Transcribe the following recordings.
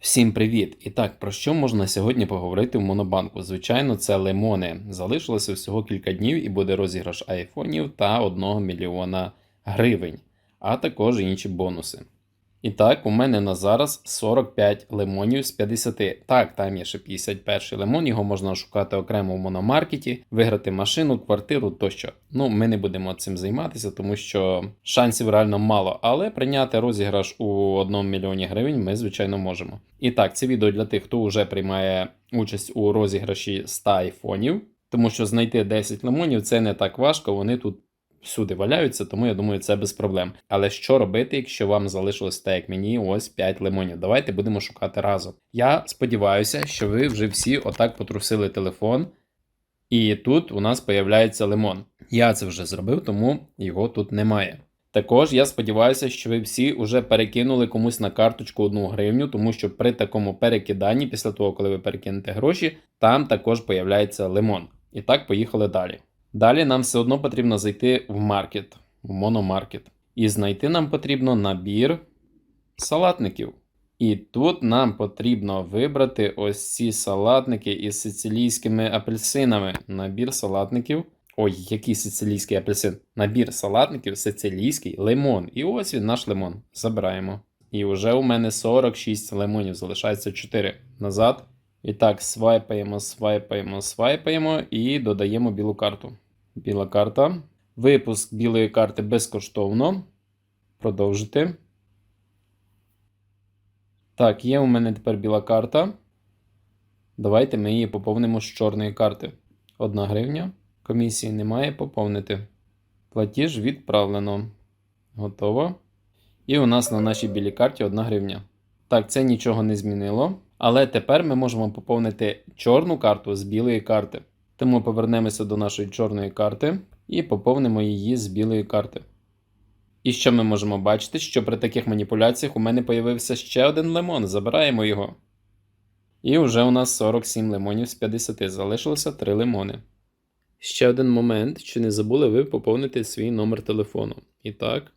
Всім привіт! І так, про що можна сьогодні поговорити в Монобанку? Звичайно, це лимони. Залишилося всього кілька днів і буде розіграш айфонів та 1 мільйона гривень, а також інші бонуси. І так, у мене на зараз 45 лимонів з 50. Так, там є ще 51 лимон, його можна шукати окремо в мономаркеті, виграти машину, квартиру тощо. Ну, ми не будемо цим займатися, тому що шансів реально мало, але прийняти розіграш у 1 мільйоні гривень ми, звичайно, можемо. І так, це відео для тих, хто вже приймає участь у розіграші 100 айфонів, тому що знайти 10 лимонів це не так важко, вони тут всюди валяються, тому я думаю, це без проблем. Але що робити, якщо вам залишилось так, як мені, ось 5 лимонів? Давайте будемо шукати разом. Я сподіваюся, що ви вже всі отак потрусили телефон, і тут у нас появляється лимон. Я це вже зробив, тому його тут немає. Також я сподіваюся, що ви всі вже перекинули комусь на карточку одну гривню, тому що при такому перекиданні, після того, коли ви перекинете гроші, там також появляється лимон. І так, поїхали далі. Далі нам все одно потрібно зайти в маркет, в мономаркет. І знайти нам потрібно набір салатників. І тут нам потрібно вибрати ось ці салатники із сицилійськими апельсинами. Набір салатників. Ой, який сицилійський апельсин. Набір салатників, сицилійський лимон. І ось він наш лимон. Забираємо. І вже у мене 46 лимонів, залишається 4 назад. І так, свайпаємо, свайпаємо, свайпаємо і додаємо білу карту. Біла карта. Випуск білої карти безкоштовно. Продовжити. Так, є у мене тепер біла карта. Давайте ми її поповнимо з чорної карти. Одна гривня. Комісії немає поповнити. Платіж відправлено. Готово. І у нас на нашій білій карті 1 гривня. Так, це нічого не змінило. Але тепер ми можемо поповнити чорну карту з білої карти. Тому повернемося до нашої чорної карти і поповнимо її з білої карти. І що ми можемо бачити, що при таких маніпуляціях у мене появився ще один лимон. Забираємо його. І вже у нас 47 лимонів з 50. Залишилося 3 лимони. Ще один момент, чи не забули ви поповнити свій номер телефону. І так,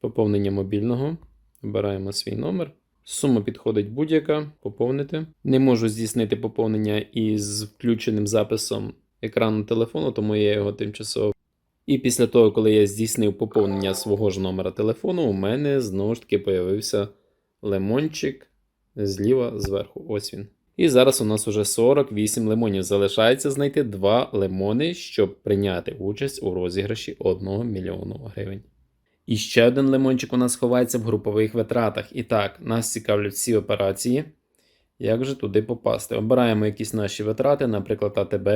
поповнення мобільного. Вибираємо свій номер. Сума підходить будь-яка, поповнити. Не можу здійснити поповнення із включеним записом екрану телефону, тому я його тимчасово. І після того, коли я здійснив поповнення свого ж номера телефону, у мене знову ж таки появився лимончик зліва зверху. Ось він. І зараз у нас уже 48 лимонів. Залишається знайти 2 лимони, щоб прийняти участь у розіграші 1 мільйону гривень. І ще один лимончик у нас ховається в групових витратах. І так, нас цікавлять всі операції. Як же туди попасти? Обираємо якісь наші витрати, наприклад, АТБ,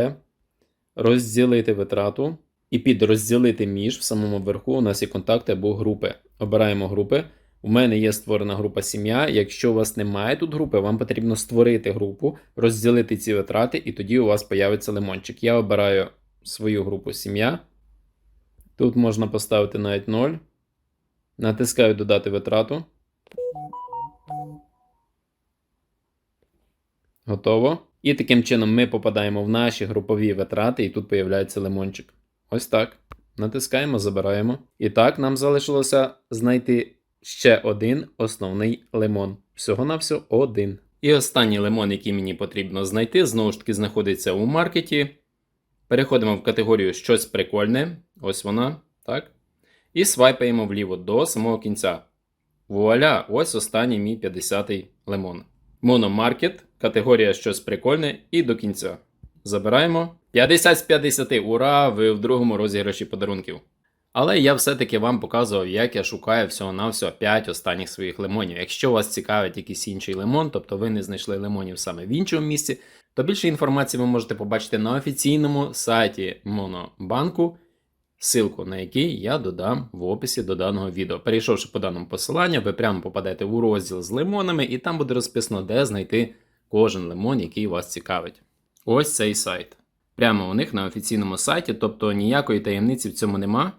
розділити витрату. І під розділити між в самому верху у нас є контакти або групи. Обираємо групи. У мене є створена група сім'я. Якщо у вас немає тут групи, вам потрібно створити групу, розділити ці витрати, і тоді у вас появиться лимончик. Я обираю свою групу сім'я. Тут можна поставити навіть 0. Натискаю додати витрату. Готово. І таким чином ми попадаємо в наші групові витрати, і тут появляється лимончик. Ось так. Натискаємо, забираємо. І так, нам залишилося знайти ще один основний лимон. Всього-навсього один. І останній лимон, який мені потрібно знайти, знову ж таки, знаходиться у маркеті. Переходимо в категорію щось прикольне. Ось вона. Так. І свайпаємо вліво до самого кінця. Вуаля! Ось останній мій 50-й лимон. Мономаркет, категорія щось прикольне і до кінця. Забираємо. 50 з 50. Ура! Ви в другому розіграші подарунків. Але я все-таки вам показував, як я шукаю всього-навсього 5 останніх своїх лимонів. Якщо вас цікавить якийсь інший лимон, тобто ви не знайшли лимонів саме в іншому місці, то більше інформації ви можете побачити на офіційному сайті Монобанку, ссылку на який я додам в описі до даного відео. Перейшовши по даному посиланню, ви прямо попадете у розділ з лимонами, і там буде розписано, де знайти кожен лимон, який вас цікавить. Ось цей сайт. Прямо у них на офіційному сайті, тобто ніякої таємниці в цьому нема.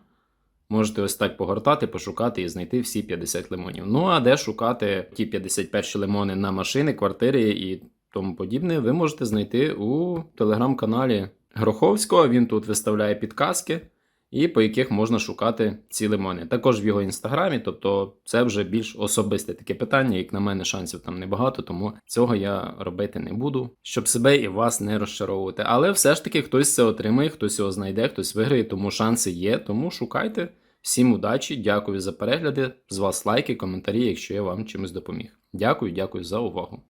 Можете ось так погортати, пошукати і знайти всі 50 лимонів. Ну а де шукати ті 51 лимони на машини, квартири і тому подібне, ви можете знайти у телеграм-каналі Гроховського. Він тут виставляє підказки. І по яких можна шукати ці лимони. Також в його інстаграмі, тобто це вже більш особисте таке питання, як на мене, шансів там небагато, тому цього я робити не буду, щоб себе і вас не розчаровувати. Але все ж таки хтось це отримає, хтось його знайде, хтось виграє, тому шанси є. Тому шукайте. Всім удачі, дякую за перегляди. З вас лайки, коментарі, якщо я вам чимось допоміг. Дякую, дякую за увагу.